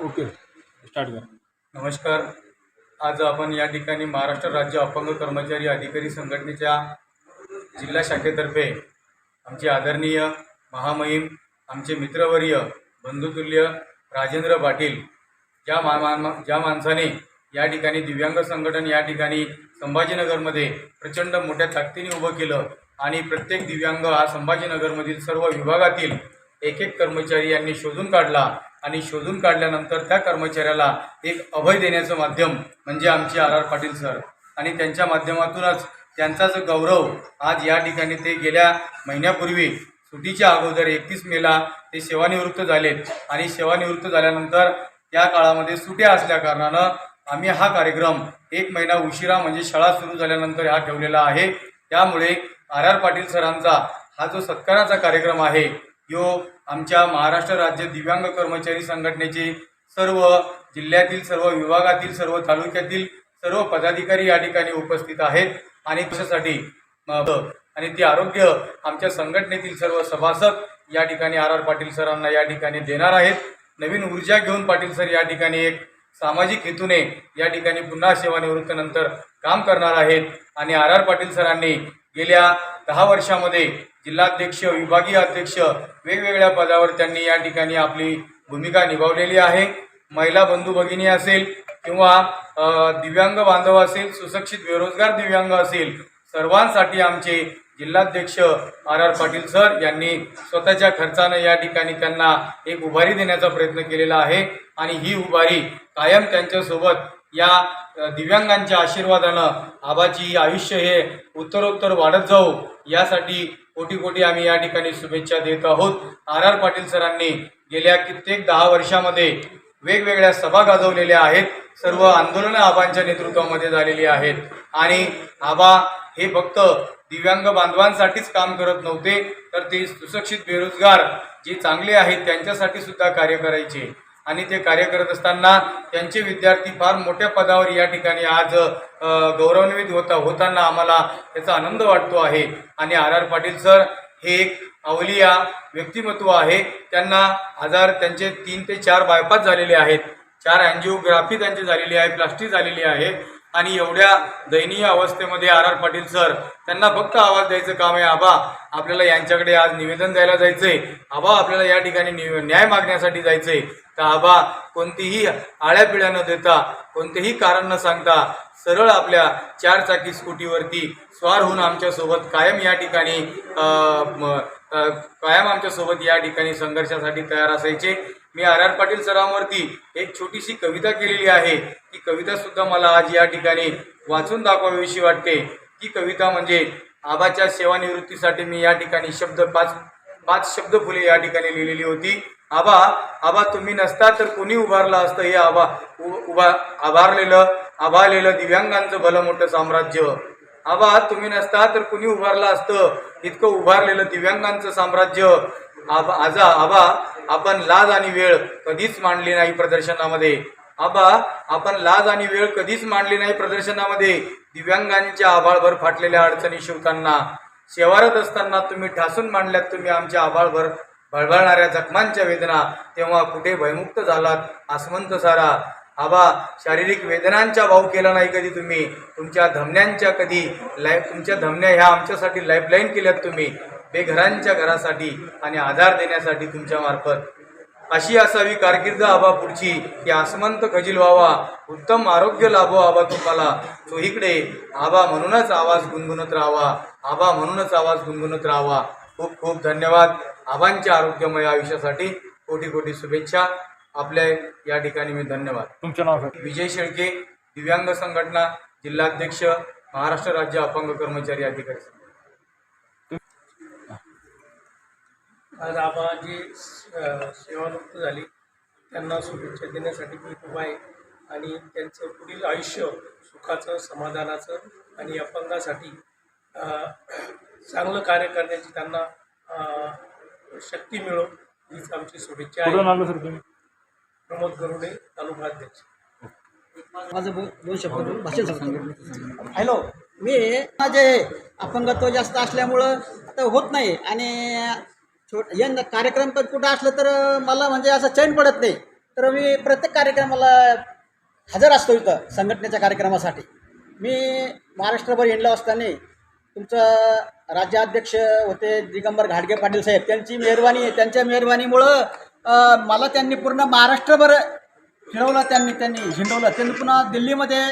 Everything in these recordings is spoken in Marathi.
ओके. स्टार्ट कर. नमस्कार. आज आपण या ठिकाणी महाराष्ट्र राज्य अपंग कर्मचारी अधिकारी संघटनेच्या जिल्हा शाखेतर्फे आमचे आदरणीय महामहिम आमचे मित्रवर्य बंधुतुल्य राजेंद्र पाटील ज्या मा मा ज्या माणसाने या ठिकाणी दिव्यांग संघटन या ठिकाणी संभाजीनगरमध्ये प्रचंड मोठ्या ताकदीने उभं केलं आणि प्रत्येक दिव्यांग हा संभाजीनगरमधील सर्व विभागातील एक एक कर्मचारी यांनी शोधून काढला आणि शोधून काढल्यानंतर त्या कर्मचाऱ्याला एक अभय देण्याचं माध्यम म्हणजे आमचे आर आर पाटील सर. आणि त्यांच्या माध्यमातूनच त्यांचा जो गौरव आज या ठिकाणी ते गेल्या महिन्यापूर्वी सुटीच्या अगोदर एकतीस मेला ते सेवानिवृत्त झालेत. आणि सेवानिवृत्त झाल्यानंतर या काळामध्ये सुट्या असल्याकारणानं आम्ही हा कार्यक्रम एक महिना उशिरा म्हणजे शाळा सुरू झाल्यानंतर हा ठेवलेला आहे. त्यामुळे आर आर पाटील सरांचा हा जो सत्काराचा कार्यक्रम आहे यो आमच्या महाराष्ट्र राज्य दिव्यांग कर्मचारी संघटनेचे सर्व जिल्ह्यातील सर्व विभागातील सर्व तालुक्यातील सर्व पदाधिकारी या ठिकाणी उपस्थित आहेत. आणि त्याच्यासाठी आणि ते आरोग्य आमच्या संघटनेतील सर्व सभासद या ठिकाणी आर आर पाटील सरांना या ठिकाणी देणार आहेत. नवीन ऊर्जा घेऊन पाटील सर या ठिकाणी एक सामाजिक हेतूने या ठिकाणी पुन्हा सेवानिवृत्तीनंतर काम करणार आहेत. आणि आर आर पाटील सरांनी गेल्या दहा वर्षामध्ये जिल्हाध्यक्ष विभागीय अध्यक्ष वेगवेगळ्या पदावर त्यांनी या ठिकाणी आपली भूमिका निभावलेली आहे. महिला बंधू भगिनी असेल किंवा दिव्यांग बांधव असेल सुशिक्षित बेरोजगार दिव्यांग असेल सर्वांसाठी आमचे जिल्हाध्यक्ष आर आर पाटील सर यांनी स्वतःच्या खर्चानं या ठिकाणी त्यांना एक उभारी देण्याचा प्रयत्न केलेला आहे. आणि ही उभारी कायम त्यांच्यासोबत या दिव्यांगांच्या आशीर्वादानं आबाची आयुष्य हे उत्तरोत्तर वाढत जाऊ यासाठी कोटी कोटी आम्ही या ठिकाणी शुभेच्छा देत आहोत. आर आर पाटील सरांनी गेल्या कित्येक दहा वर्षामध्ये वेगवेगळ्या सभा गाजवलेल्या आहेत. सर्व आंदोलनं आबांच्या नेतृत्वामध्ये झालेली आहेत. आणि आबा हे फक्त दिव्यांग बांधवांसाठीच काम करत नव्हते तर ते सुशिक्षित बेरोजगार जे चांगले आहेत त्यांच्यासाठी सुद्धा कार्य करायचे. आणि ते कार्य करत असताना त्यांचे विद्यार्थी फार मोठ्या पदावर या ठिकाणी आज गौरवान्वित होता होताना आम्हाला त्याचा आनंद वाटतो आहे. आणि आर आर पाटील सर हे एक अवलिया व्यक्तिमत्व आहे. त्यांना आजार त्यांचे तीन ते चार बायपास झालेले आहेत. चार अँजिओग्राफी त्यांची झालेली आहे प्लास्टिक झालेली आहे. आणि एवढ्या दयनीय अवस्थेमध्ये आर आर पाटील सर त्यांना फक्त आवाज द्यायचं काम आहे. आबा आपल्याला यांच्याकडे आज निवेदन द्यायला जायचंय. आबा आपल्याला या ठिकाणी न्याय मागण्यासाठी जायचंय. तर आबा कोणतीही आळ्या पिळ्या न देता कोणतेही कारण न सांगता सरळ आपल्या चारचाकी स्कूटीवरती स्वार होऊन आमच्यासोबत कायम या ठिकाणी कायम आमच्यासोबत या ठिकाणी संघर्षासाठी तयार असायचे. मी आर आर पाटील सरांवरती एक छोटीशी कविता केलेली आहे. ती कविता सुद्धा मला आज या ठिकाणी वाचून दाखवावीशी वाटते. ती कविता म्हणजे आबाच्या सेवानिवृत्तीसाठी मी या ठिकाणी शब्द पाच पाच शब्द फुले या ठिकाणी लिहिलेली होती. आबा आबा तुम्ही नसता तर कोणी उभारलं असतं? हे आबा उ- उभा आभारलेलं आभारलेलं दिव्यांगांचं भलं मोठं साम्राज्य. आबा तुम्ही नसता तर कुणी उभारलं असतं? इतकं उभारलेलं दिव्यांगांचं साम्राज्य. आबा आजा आबा आपण लाज आणि वेळ कधीच मांडली नाही प्रदर्शनामध्ये. आबा आपण लाज आणि वेळ कधीच मांडली नाही प्रदर्शनामध्ये. दिव्यांगांच्या आभाळभर फाटलेल्या अडचणी शिवताना. शेवारत असताना तुम्ही ठासून मांडल्यात तुम्ही आमच्या आभाळभर भळभळणाऱ्या जखमांच्या वेदना. तेव्हा कुठे भयमुक्त झालात? आसमंत सारा आबा शारीरिक वेदनांचा भाव केला नाही कधी तुम्ही? तुमच्या धमन्यांच्या कधी लाईफ तुमच्या धमन्या ह्या आमच्यासाठी लाईफलाईन केल्यात तुम्ही. बेघरांच्या घरासाठी आणि आधार देण्यासाठी तुमच्यामार्फत. अशी असावी कारकीर्द आबा पुढची की आसमंत खजील व्हावा उत्तम आरोग्य लाभो आबा तुम्हाला. चोहीकडे आबा म्हणूनच आवाज गुणगुणत राहावा. आबा म्हणूनच आवाज गुणगुणत राहावा. खूप खूप धन्यवाद. आबांच्या आरोग्यमय आयुष्यासाठी कोटी कोटी शुभेच्छा. आपल्या या ठिकाणी मी धन्यवाद. तुमचं नाव विजय शेळके दिव्यांग संघटना जिल्हाध्यक्ष महाराष्ट्र राज्य अपंग कर्मचारी अधिकारी संघ. आज आबा जी सेवामुक्त झाली. त्यांना शुभेच्छा देण्यासाठी मी उभा आहे आणि त्यांचं पुढील आयुष्य सुखाचं समाधानाचं आणि अपंगासाठी चांगलं कार्य करण्याची त्यांना शक्ती मिळो हीच आमची शुभेच्छा आहे. प्रमोद गरुडे तालुका अध्यक्ष माझं भाषण सांगतो हॅलो मी माझे अपंगत्व जास्त असल्यामुळं आता होत नाही आणि छोट यंग कार्यक्रम पण कुठं असलं तर मला म्हणजे असं चैन पडत नाही. तर मी प्रत्येक कार्यक्रमाला हजर असतो इथं संघटनेच्या कार्यक्रमासाठी. मी महाराष्ट्रभर हिंडलो असताना तुमचं राज्याध्यक्ष होते दिगंबर घाडगे पाटील साहेब. त्यांची मेहरबानी आहे त्यांच्या मेहरबानीमुळं मला त्यांनी पूर्ण महाराष्ट्रभर फिरवलं त्यांनी त्यांनी हिंडवलं त्यांनी पुन्हा दिल्लीमध्ये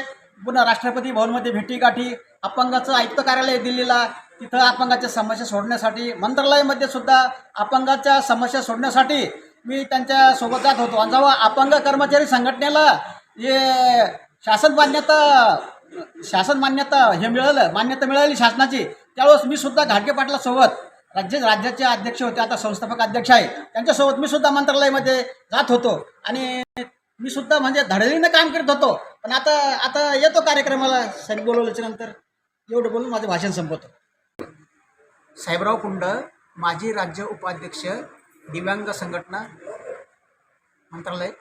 पुन्हा राष्ट्रपती भवनमध्ये भेटीगाठी अपंगाचं आयुक्त कार्यालय दिल्लीला. तिथं अपंगाच्या समस्या सोडण्यासाठी मंत्रालयामध्ये सुद्धा अपंगाच्या समस्या सोडण्यासाठी मी त्यांच्यासोबत जात होतो. आणि जेव्हा अपंग कर्मचारी संघटनेला हे शासन मान्यता शासन मान्यता हे मिळालं मान्यता मिळाली शासनाची त्यावेळेस मी सुद्धा घाटगे पाटलासोबत राज्य राज्याचे अध्यक्ष होते आता संस्थापक अध्यक्ष आहे. त्यांच्यासोबत मी सुद्धा मंत्रालयामध्ये जात होतो. आणि मी सुद्धा म्हणजे धडलीनं काम करत होतो. पण आता आता येतो कार्यक्रमाला साहेब बोलवल्याच्या नंतर. एवढं बोलून माझं भाषण संपवतो. साहेबराव कुंड माजी राज्य उपाध्यक्ष दिव्यांग संघटना मंत्रालय.